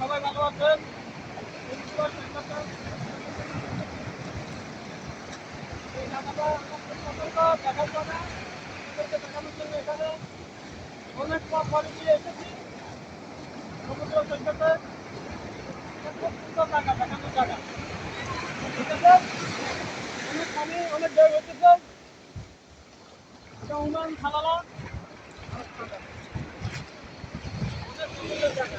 সবাই ভালো আছেন? দেখার জন্য। দেখানোর জন্য এখানে অনেক দিয়ে এসেছি। সমুদ্র সৈকতে। খুব সুন্দর জায়গা, দেখানোর জায়গা। অনেক পানি অনেক সুন্দর জায়গা।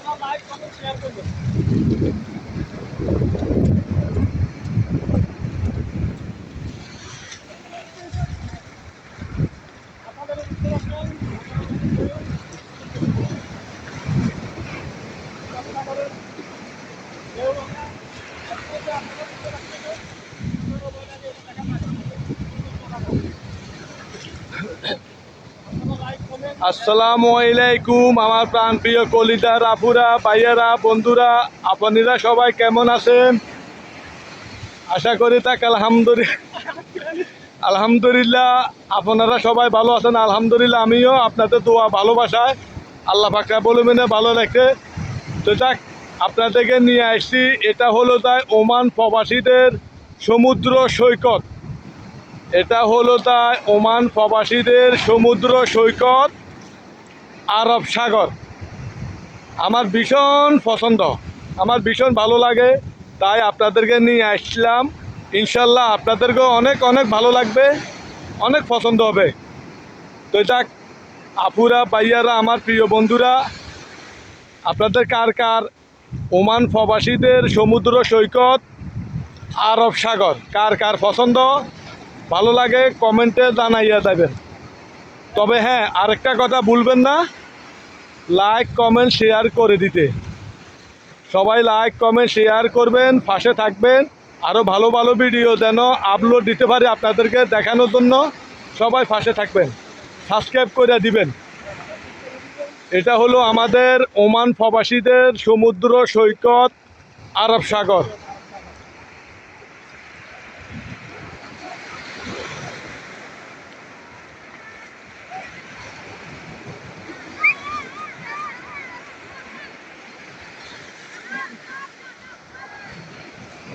তোমরা লাইক কমেন্ট শেয়ার করবে আপনাদের দেখতে পাচ্ছেন আপনাদের ঢেউ ভাঙা আপনাদের আপনাদের দেখতে পাচ্ছেন আপনারা বলে যে দেখা লাইক কমেন্ট আসসালামু আলাইকুম, আমার প্রাণ প্রিয় কলিদার আপুরা ভাইয়ারা, বন্ধুরা, আপনারা সবাই কেমন আছেন? আশা করি তাক আলহামদুলিল্লাহ আলহামদুলিল্লাহ আপনারা সবাই ভালো আছেন, আলহামদুলিল্লাহ আমিও আপনাদের দোয়া, ভালোবাসায়। আল্লাহ বলে মেনে ভালো রাখে। তো যাক, আপনাদেরকে নিয়ে আসছি, এটা হলো তাই ওমান প্রবাসীদের সমুদ্র সৈকত। এটা হলো তাই ওমান প্রবাসীদের সমুদ্র সৈকত। আরব সাগর। আমার ভীষণ পছন্দ। আমার ভীষণ ভালো লাগে। তাই আপনাদেরকে নিয়ে আসলাম ইনশাল্লাহ আপনাদেরকেও অনেক অনেক ভালো লাগবে। অনেক পছন্দ হবে। তো যাক, আপুরা বাইয়ারা আমার প্রিয় বন্ধুরা, আপনাদের কার কার ওমান প্রবাসীদের সমুদ্র সৈকত আরব সাগর, কার কার পছন্দ? ভালো লাগে, কমেন্টে জানাইয়া দেবেন। তবে হ্যাঁ আরেকটা কথা ভুলবেন না। লাইক কমেন্ট শেয়ার করে দিতে। সবাই লাইক কমেন্ট শেয়ার করবেন, পাশে থাকবেন। আরও ভালো ভালো ভিডিও যেন আপলোড দিতে পারি আপনাদেরকে দেখানোর জন্য। সবাই পাশে থাকবেন। সাবস্ক্রাইব করে দিবেন। এটা হলো আমাদের ওমান প্রবাসীদের সমুদ্র সৈকত আরব সাগর।